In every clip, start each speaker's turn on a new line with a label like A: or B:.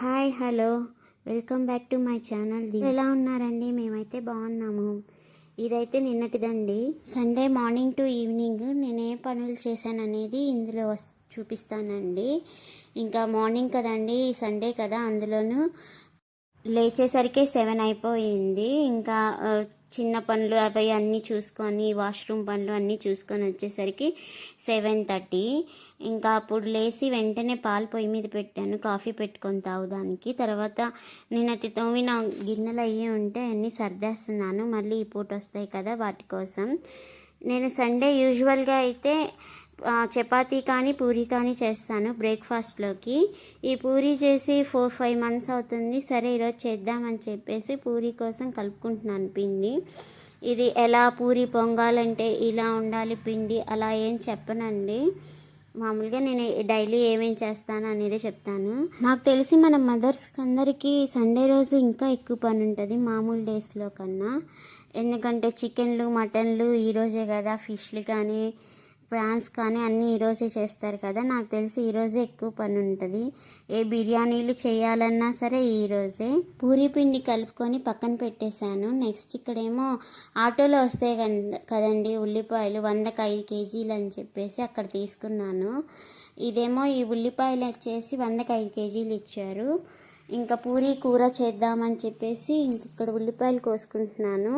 A: Hi hello. Welcome back to my channel ఎలా ఉన్నారండి? మేమైతే బాగున్నాము. ఇదైతే నిన్నటిదండి. సండే మార్నింగ్ టు ఈవినింగ్ నేను ఏ పనులు చేశాను అనేది ఇందులో వస్- చూపిస్తానండి. ఇంకా మార్నింగ్ కదండి సండే కదా అందులోనూ లేచేసరికి సెవెన్ అయిపోయింది. ఇంకా చిన్న పనులు అవి అన్నీ చూసుకొని వాష్రూమ్ పనులు అన్నీ చూసుకొని వచ్చేసరికి సెవెన్ థర్టీ. ఇంకా అప్పుడు లేచి వెంటనే పాలు పొయ్యి మీద పెట్టాను. కాఫీ పెట్టుకొని తాగుదానికి. తర్వాత నిన్నటి తోమిన గిన్నెలు అయ్యి ఉంటే అన్నీ సర్దేస్తున్నాను. మళ్ళీ ఈ పూట వస్తాయి కదా వాటి కోసం. నేను సండే యూజువల్గా అయితే చపాతీ కానీ పూరీ కానీ చేస్తాను బ్రేక్ఫాస్ట్లోకి. ఈ పూరీ చేసి ఫోర్ ఫైవ్ మంత్స్ అవుతుంది. సరే ఈరోజు చేద్దామని చెప్పేసి పూరి కోసం కలుపుకుంటున్నాను పిండి. ఇది ఎలా పూరి పొంగాలంటే ఇలా ఉండాలి పిండి అలా ఏం చెప్పనండి. మామూలుగా నేను డైలీ ఏమేం చేస్తాను అనేది చెప్తాను. నాకు తెలిసి మన మదర్స్కి అందరికీ సండే రోజు ఇంకా ఎక్కువ పని ఉంటుంది మామూలు డేస్లో కన్నా. ఎందుకంటే చికెన్లు మటన్లు ఈరోజే కదా ఫిష్లు కానీ ప్రాన్స్ కానీ అన్నీ ఈరోజే చేస్తారు కదా. నాకు తెలిసి ఈరోజే ఎక్కువ పని ఉంటుంది. ఏ బిర్యానీలు చేయాలన్నా సరే ఈరోజే పూరి పిండి కలుపుకొని పక్కన పెట్టేశాను. నెక్స్ట్ ఇక్కడేమో ఆటోలో వస్తాయి కదండి ఉల్లిపాయలు. వందకి ఐదు కేజీలు అని చెప్పేసి అక్కడ తీసుకున్నాను. ఇదేమో ఈ ఉల్లిపాయలు వచ్చేసి వందకి ఐదు కేజీలు ఇచ్చారు. ఇంకా పూరి కూర చేద్దామని చెప్పేసి ఇంక ఇక్కడ ఉల్లిపాయలు కోసుకుంటున్నాను.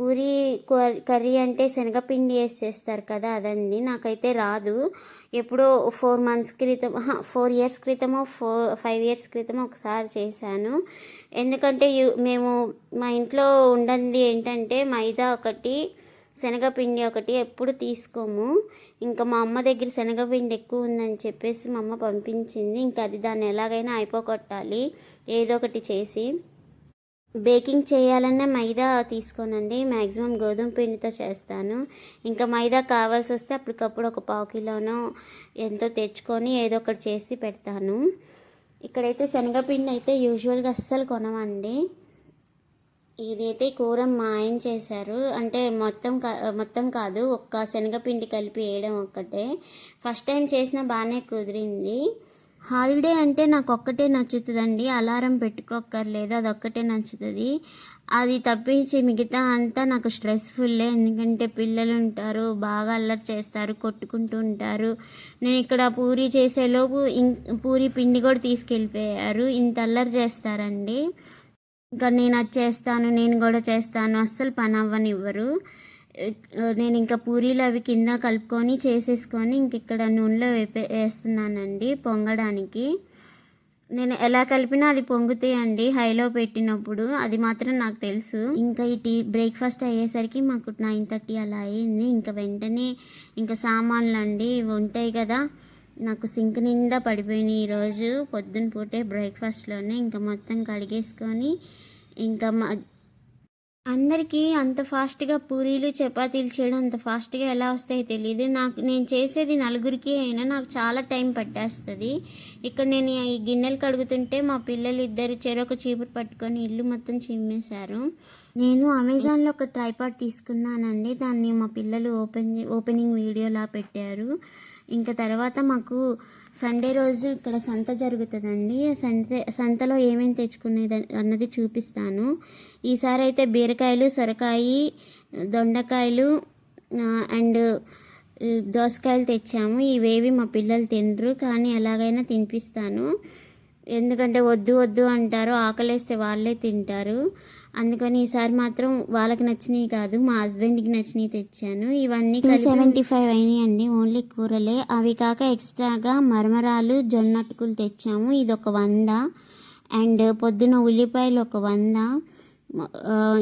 A: పూరీ కర్రీ అంటే శనగపిండి వేసి చేస్తారు కదా అదండి. నాకైతే రాదు. ఎప్పుడో ఫోర్ మంత్స్ క్రితం ఫోర్ ఇయర్స్ క్రితమో ఫోర్ ఫైవ్ ఇయర్స్ క్రితమో ఒకసారి చేశాను. ఎందుకంటే యు- మేము మా ఇంట్లో ఉండంది ఏంటంటే మైదా ఒకటి శనగపిండి ఒకటి ఎప్పుడు తీసుకోము. ఇంకా మా అమ్మ దగ్గర శనగపిండి ఎక్కువ ఉందని చెప్పేసి మా అమ్మ పంపించింది. ఇంకా అది దాన్ని ఎలాగైనా అయిపోగొట్టాలి. ఏదో ఒకటి చేసి. బేకింగ్ చేయాలన్నా మైదా తీసుకోనండి. మ్యాక్సిమం గోధుమ పిండితో చేస్తాను. ఇంకా మైదా కావాల్సి వస్తే అప్పటికప్పుడు ఒక పావు కిలోనో ఎంతో తెచ్చుకొని ఏదో ఒకటి చేసి పెడతాను. ఇక్కడైతే శనగపిండి అయితే యూజువల్గా అస్సలు కొనమండి ఇదైతే కూర మా ఆయన చేశారు. అంటే మొత్తం కా- మొత్తం కాదు ఒక్క శనగపిండి కలిపి వేయడం ఒక్కటే. ఫస్ట్ టైం చేసిన బాగానే కుదిరింది. హాలిడే అంటే నాకు ఒక్కటే నచ్చుతుందండి. అలారం పెట్టుకోక్కర్లేదు అది ఒక్కటే నచ్చుతుంది. అది తప్పించి మిగతా అంతా నాకు స్ట్రెస్ఫుల్లే ఎందుకంటే పిల్లలు ఉంటారు బాగా అల్లరి చేస్తారు కొట్టుకుంటూ ఉంటారు. నేను ఇక్కడ పూరి చేసేలోపు ఇం పూరి పిండి కూడా తీసుకెళ్ళిపోయారు. ఇంత అల్లరి చేస్తారండి. ఇంకా నేను అది చేస్తాను నేను కూడా చేస్తాను. అస్సలు పని అవ్వనివ్వరు నేను ఇంకా పూరీలు అవి కింద కలుపుకొని చేసేసుకొని ఇంక ఇక్కడ నూనెలో వేపే వేస్తున్నానండి పొంగడానికి. నేను ఎలా కలిపినా అది పొంగుతాయండి హైలో పెట్టినప్పుడు అది మాత్రం నాకు తెలుసు. ఇంకా ఈ టీ బ్రేక్ఫాస్ట్ అయ్యేసరికి మాకు నైన్ థర్టీ అలా అయింది. ఇంకా వెంటనే ఇంకా సామాన్లు అండి ఇవి ఉంటాయి కదా నాకు సింక్ నిండా పడిపోయినాయి ఈరోజు. పొద్దున పూటే బ్రేక్ఫాస్ట్లోనే ఇంకా మొత్తం కడిగేసుకొని ఇంకా అందరికీ అంత ఫాస్ట్గా పూరీలు చపాతీలు చేయడం అంత ఫాస్ట్గా ఎలా వస్తాయో తెలియదు నాకు నేను చేసేది నలుగురికి అయినా నాకు చాలా టైం పట్టేస్తుంది. ఇక్కడ నేను ఈ గిన్నెలు కడుగుతుంటే మా పిల్లలు ఇద్దరు చెరొక చీపురు పట్టుకొని ఇల్లు మొత్తం చిమ్మేశారు. నేను అమెజాన్లో ఒక ట్రైపాడ్ తీసుకున్నానండి. దాన్ని మా పిల్లలు ఓపెన్ ఓపెనింగ్ వీడియోలా పెట్టారు. ఇంకా తర్వాత మాకు సండే రోజు ఇక్కడ సంత జరుగుతుందండి. సంత సంతలో ఏమేమి తెచ్చుకునేది అన్నది చూపిస్తాను. ఈసారి అయితే బీరకాయలు సొరకాయి దొండకాయలు అండ్ దోసకాయలు తెచ్చాము. ఇవేవి మా పిల్లలు తినరు కానీ ఎలాగైనా తినిపిస్తాను. ఎందుకంటే వద్దు వద్దు అంటారు ఆకలేస్తే వాళ్ళే తింటారు. అందుకని ఈసారి మాత్రం వాళ్ళకి నచ్చినవి కాదు మా హస్బెండ్కి నచ్చినవి తెచ్చాను. ఇవన్నీ సెవెంటీ ఫైవ్ అయినాయండి ఓన్లీ కూరలే. అవి కాక ఎక్స్ట్రాగా మరమరాలు జొన్న అటుకులు తెచ్చాము. ఇది ఒక వంద. అండ్ పొద్దున ఉల్లిపాయలు ఒక వంద.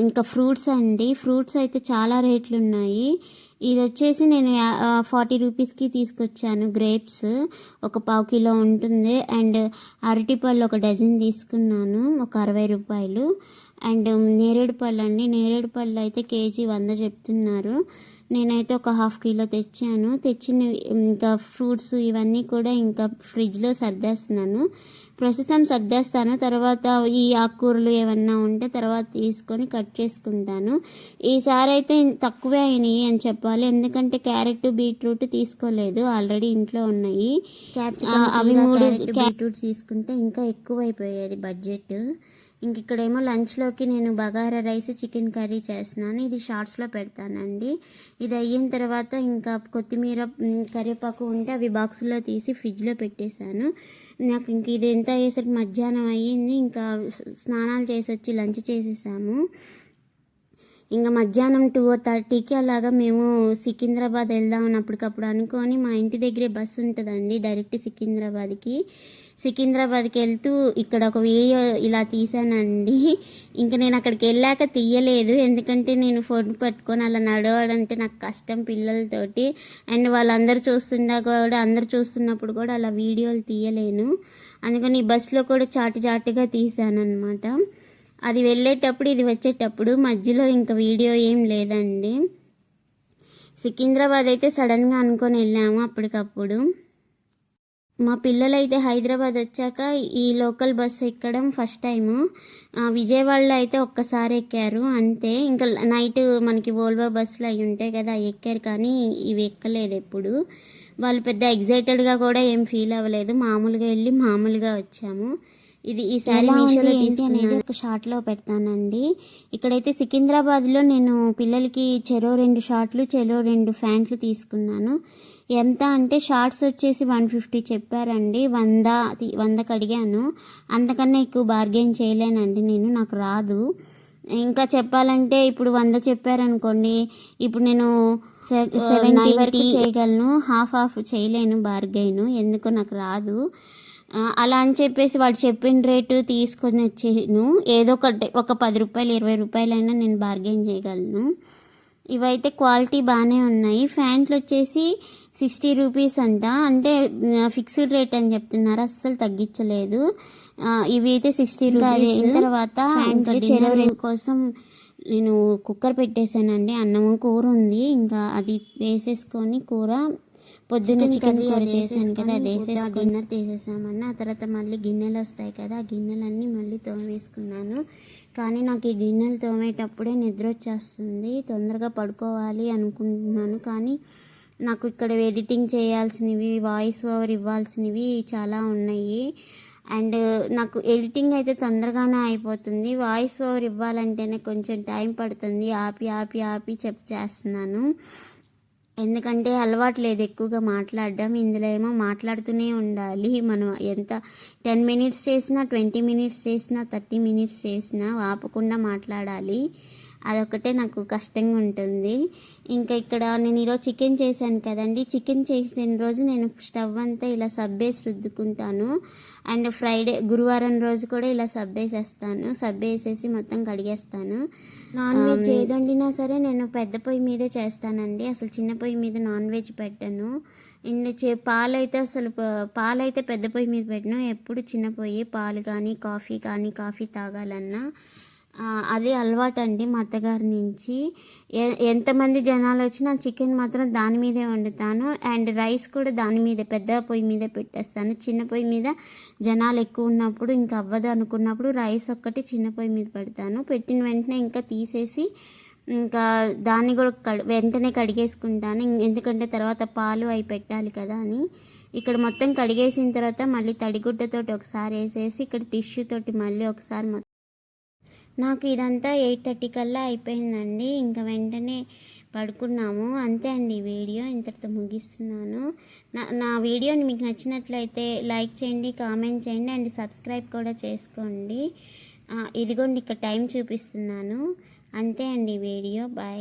A: ఇంకా ఫ్రూట్స్ అండి. ఫ్రూట్స్ అయితే చాలా రేట్లు ఉన్నాయి. ఇది వచ్చేసి నేను ఫార్టీ రూపీస్కి తీసుకొచ్చాను గ్రేప్స్. ఒక పావు కిలో ఉంటుంది. అండ్ అరటిపళ్ళు ఒక డజన్ తీసుకున్నాను. ఒక అరవై రూపాయలు. అండ్ నేరేడు పళ్ళు అండి. నేరేడు పళ్ళు అయితే కేజీ వంద చెప్తున్నారు. నేనైతే ఒక హాఫ్ కిలో తెచ్చాను. తెచ్చిన ఇంకా ఫ్రూట్స్ ఇవన్నీ కూడా ఇంకా ఫ్రిడ్జ్లో సర్దేస్తున్నాను. ప్రస్తుతం సర్దేస్తాను. తర్వాత ఈ ఆకుకూరలు ఏమన్నా ఉంటే తర్వాత తీసుకొని కట్ చేసుకుంటాను. ఈసారి అయితే తక్కువే అయినాయి అని చెప్పాలి. ఎందుకంటే క్యారెట్ బీట్రూట్ తీసుకోలేదు. ఆల్రెడీ ఇంట్లో ఉన్నాయి. అవి మూడు
B: బీట్రూట్ తీసుకుంటే ఇంకా ఎక్కువ అయిపోయేది బడ్జెట్.
A: ఇంక ఇక్కడేమో లంచ్లోకి నేను బగారా రైస్ చికెన్ కర్రీ చేస్తున్నాను. ఇది షార్ట్స్లో పెడతానండి. ఇది అయిన తర్వాత ఇంకా కొత్తిమీర కరివేపాకు ఉంటే అవి బాక్సులో తీసి ఫ్రిడ్జ్లో పెట్టేశాను. నాకు ఇంక ఇది ఎంత అయ్యేసరికి మధ్యాహ్నం అయ్యింది. ఇంకా స్నానాలు చేసి వచ్చి లంచ్ చేసేసాము. ఇంకా మధ్యాహ్నం టూ థర్టీకి అలాగా మేము సికింద్రాబాద్ వెళ్దాం అప్పటికప్పుడు అనుకొని మా ఇంటి దగ్గరే బస్సు ఉంటుందండి డైరెక్ట్ సికింద్రాబాద్కి. సికింద్రాబాద్కి వెళ్తూ ఇక్కడ ఒక వీడియో ఇలా తీసానండి. ఇంకా నేను అక్కడికి వెళ్ళాక తీయలేదు. ఎందుకంటే నేను ఫోన్ పట్టుకొని అలా నడవడంటే నాకు కష్టం పిల్లలతోటి. అండ్ వాళ్ళందరూ చూస్తున్నా కూడా అందరు చూస్తున్నప్పుడు కూడా అలా వీడియోలు తీయలేను. అందుకని బస్సులో కూడా చాటు చాటుగా తీసాను అనమాట అది వెళ్ళేటప్పుడు ఇది వచ్చేటప్పుడు మధ్యలో ఇంకా వీడియో ఏం లేదండి. సికింద్రాబాద్ అయితే సడన్గా అనుకొని వెళ్ళాము అప్పటికప్పుడు. మా పిల్లలు అయితే హైదరాబాద్ వచ్చాక ఈ లోకల్ బస్ ఎక్కడం ఫస్ట్ టైము. విజయవాడలో అయితే ఒక్కసారి ఎక్కారు అంతే. ఇంకా నైట్ మనకి వోల్వో బస్సులు అవి ఉంటాయి కదా అవి ఎక్కారు కానీ ఇవి ఎక్కలేదు ఎప్పుడు. వాళ్ళు పెద్ద ఎగ్జైటెడ్గా కూడా ఏం ఫీల్ అవ్వలేదు. మామూలుగా వెళ్ళి మామూలుగా వచ్చాము. ఇది
B: ఎలా ఉంది
A: మీషోలో తీసుకునేది ఒక షార్ట్లో పెడతానండి. ఇక్కడైతే సికింద్రాబాద్లో నేను పిల్లలకి చెరో రెండు షార్ట్లు చెరో రెండు ఫ్యాంట్లు తీసుకున్నాను. ఎంత అంటే షార్ట్స్ వచ్చేసి వన్ ఫిఫ్టీ చెప్పారండి. వంద వందకు అడిగాను అంతకన్నా ఎక్కువ బార్గెన్ చేయలేనండి నేను నాకు రాదు. ఇంకా చెప్పాలంటే ఇప్పుడు వంద చెప్పారనుకోండి ఇప్పుడు నేను సెవెంటీ వరకు చేయగలను. హాఫ్ హాఫ్ చేయలేను బార్గెన్ ఎందుకో నాకు రాదు. అలా అని చెప్పేసి వాడు చెప్పిన రేటు తీసుకొని వచ్చేను. ఏదో ఒకటి ఒక పది రూపాయలు ఇరవై రూపాయలైనా నేను బార్గెన్ చేయగలను. ఇవైతే క్వాలిటీ బాగానే ఉన్నాయి. ఫ్యాంట్లు వచ్చేసి సిక్స్టీ రూపీస్ అంట. అంటే ఫిక్స్డ్ రేట్ అని చెప్తున్నారు. అస్సలు తగ్గించలేదు. ఇవి అయితే సిక్స్టీ రూపీస్ తర్వాత కోసం నేను కుక్కర్ పెట్టేశానండి. అన్నము కూర ఉంది. ఇంకా అది వేసేసుకొని కూర పొద్దున్న చికెన్ కూర చేశాను కదా అది డిన్నర్ తీసేసామన్న. ఆ తర్వాత మళ్ళీ గిన్నెలు వస్తాయి కదా ఆ గిన్నెలన్నీ మళ్ళీ తోమేసుకున్నాను. కానీ నాకు ఈ గిన్నెలు తోమేటప్పుడే నిద్ర వచ్చేస్తుంది. తొందరగా పడుకోవాలి అనుకుంటున్నాను. కానీ నాకు ఇక్కడ ఎడిటింగ్ చేయాల్సినవి వాయిస్ ఓవర్ ఇవ్వాల్సినవి చాలా ఉన్నాయి. అండ్ నాకు ఎడిటింగ్ అయితే తొందరగానే అయిపోతుంది. వాయిస్ ఓవర్ ఇవ్వాలంటేనే కొంచెం టైం పడుతుంది. ఆపి ఆపి ఆపి చెప్ చేస్తున్నాను. ఎందుకంటే అలవాటు లేదు ఎక్కువగా మాట్లాడడం. ఇందులో ఏమో మాట్లాడుతూనే ఉండాలి. మనం ఎంత టెన్ మినిట్స్ చేసినా ట్వంటీ మినిట్స్ చేసినా థర్టీ మినిట్స్ చేసినా ఆపకుండా మాట్లాడాలి. అదొకటే నాకు కష్టంగా ఉంటుంది. ఇంకా ఇక్కడ నేను ఈరోజు చికెన్ చేశాను కదండి. చికెన్ చేసిన రోజు నేను స్టవ్ అంతా ఇలా సబ్బేసి రుద్దుకుంటాను. అండ్ ఫ్రైడే గురువారం రోజు కూడా ఇలా సబ్బేసేస్తాను. సబ్బేసేసి మొత్తం కడిగేస్తాను. నాన్ వెజ్ ఏది వండినా సరే నేను పెద్ద పొయ్యి మీదే చేస్తానండి. అసలు చిన్న పొయ్యి మీద నాన్ వెజ్ పెట్టను. అండ్ చే- పాలైతే అసలు పాలైతే పెద్ద పొయ్యి మీద పెట్టను. ఎప్పుడు చిన్న పొయ్యి పాలు కానీ కాఫీ కానీ కాఫీ తాగాలన్నా అదే అలవాటు అండి మా అత్తగారి నుంచి. ఎ- ఎంతమంది జనాలు వచ్చినా చికెన్ మాత్రం దాని మీదే వండుతాను. అండ్ రైస్ కూడా దాని మీదే పెద్ద పొయ్యి మీదే పెట్టేస్తాను. చిన్న పొయ్యి మీద జనాలు ఎక్కువ ఉన్నప్పుడు ఇంకా అవ్వదు అనుకున్నప్పుడు రైస్ ఒక్కటి చిన్న పొయ్యి మీద పెడతాను. పెట్టిన వెంటనే ఇంకా తీసేసి ఇంకా దాన్ని కూడా కడి వెంటనే కడిగేసుకుంటాను. ఇం- ఎందుకంటే తర్వాత పాలు అవి పెట్టాలి కదా అని. ఇక్కడ మొత్తం కడిగేసిన తర్వాత మళ్ళీ తడిగుడ్డతోటి ఒకసారి వేసేసి ఇక్కడ టిష్యూ తోటి మళ్ళీ ఒకసారి మొత్తం నాకు ఇదంతా ఎయిట్ థర్టీ కల్లా అయిపోయిందండి. ఇంకా వెంటనే పడుకున్నాము. అంతే అండి వీడియో. ఇంతటితో ముగిస్తున్నాను. నా నా వీడియోని మీకు నచ్చినట్లయితే లైక్ చేయండి కామెంట్ చేయండి అండ్ సబ్స్క్రైబ్ కూడా చేసుకోండి. ఇదిగోండి ఇక్కడ టైం చూపిస్తున్నాను. అంతే అండి వీడియో. బాయ్.